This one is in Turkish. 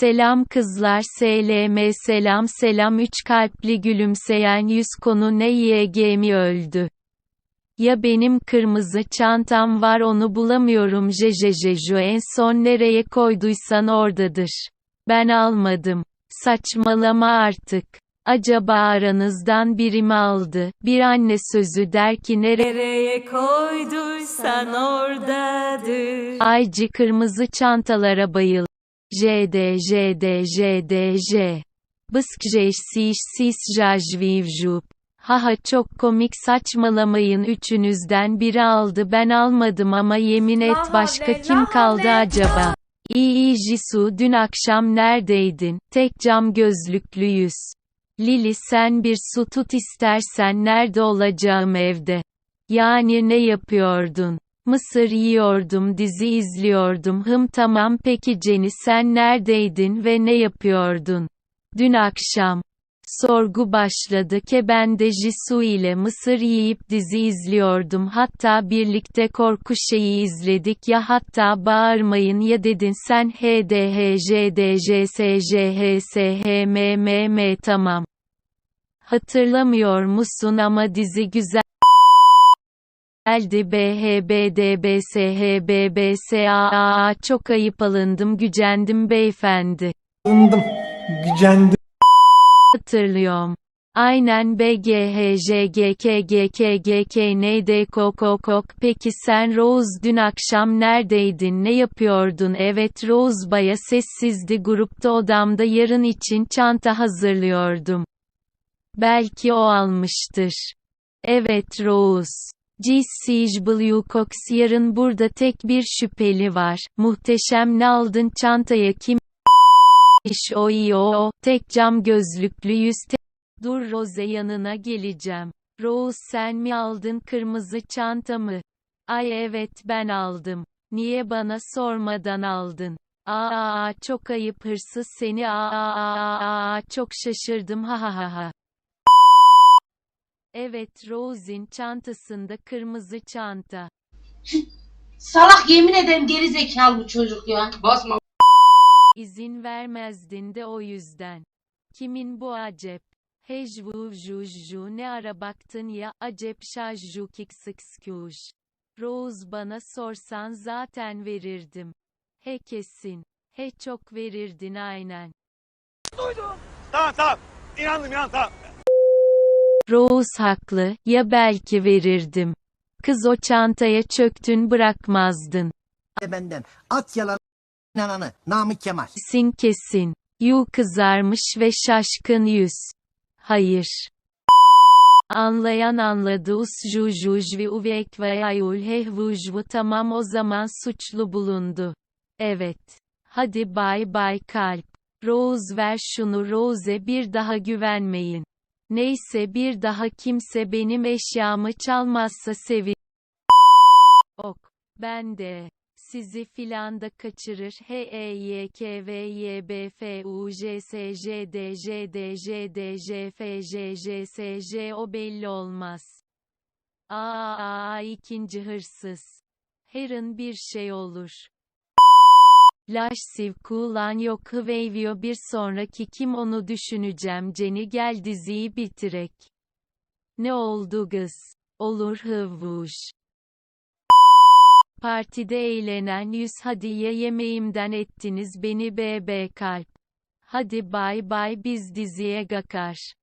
Selam kızlar SLM selam selam 3 kalpli gülümseyen yüz konu ne YG mi öldü? Ya benim kırmızı çantam var onu bulamıyorum jejejeju en son nereye koyduysan oradadır. Ben almadım. Saçmalama artık. Acaba aranızdan biri mi aldı? Bir anne sözü der ki nereye koyduysan oradadır. Aycı kırmızı çantalara bayıl. JD JD JD J. Bısk jeş siş sis jaj vivjup. Haha çok komik saçmalamayın üçünüzden biri aldı ben almadım ama yemin et başka kim kaldı acaba? İyi Jisu dün akşam neredeydin? Tek cam gözlüklü yüz. Lili sen bir su tut istersen nerede olacağım evde? Yani ne yapıyordun? Mısır yiyordum dizi izliyordum hım tamam peki Jenny sen neredeydin ve ne yapıyordun? Dün akşam. Sorgu başladı ke ben de Jisoo ile mısır yiyip dizi izliyordum hatta birlikte korku şeyi izledik ya hatta bağırmayın ya dedin sen HDHJDJSJHSHMMM tamam. Hatırlamıyor musun ama dizi güzel. Geldi BHBDBSHBBSAA çok ayıp alındım gücendim beyefendi. Alındım. Gücendim. Hatırlıyorum. Aynen BGHJGKGKGKNDKOKOK Peki sen Rose dün akşam neredeydin ne yapıyordun Evet Rose baya sessizdi grupta odamda yarın için çanta hazırlıyordum. Belki o almıştır. Evet Rose. GCW Cox yarın burada tek bir şüpheli var. Muhteşem ne aldın çantaya kim? İş o iyi o, tek cam gözlüklü yüz te- Dur Rose yanına geleceğim. Rose sen mi aldın kırmızı çantamı? Ay evet ben aldım. Niye bana sormadan aldın? Aa, çok ayıp hırsız seni aa, çok şaşırdım ha ha ha. Evet Rose'in çantasında kırmızı çanta. Salak yemin ederim geri zekalı bu çocuk ya. Basma. İzin vermezdin de o yüzden. Kimin bu acep? Hejvu jujju ne ara baktın ya acep şajju kikskskuj. Rose bana sorsan zaten verirdim. He kesin. He çok verirdin aynen. Tamam tamam. İnandım inandım tamam. Rose haklı, ya belki verirdim. Kız o çantaya çöktün bırakmazdın. de benden. At yalan inananı. Namık Kemal. Kesin kesin. Yu kızarmış ve şaşkın yüz. Hayır. Anlayan anladı usjujuj ve uvek ve ayul hehvujvu tamam o zaman suçlu bulundu. Evet. Hadi bay bay kalp. Rose ver şunu Rose bir daha güvenmeyin. Neyse bir daha kimse benim eşyamı çalmazsa sevin. Ok. Ben de sizi filan da kaçırır. H E Y K V Y B F U J S J D J D J D J F J J S J o belli olmaz. Aa, aa ikinci hırsız. Herın bir şey olur. Laş Sivkulan yok Hıveyvio bir sonraki kim onu düşüneceğim Ceni gel diziyi bitirek. Ne oldu kız? Olur hıvvuş. Partide eğlenen yüz hadi ya yemeğimden ettiniz beni BB kalp. Hadi bay bay biz diziye gakar.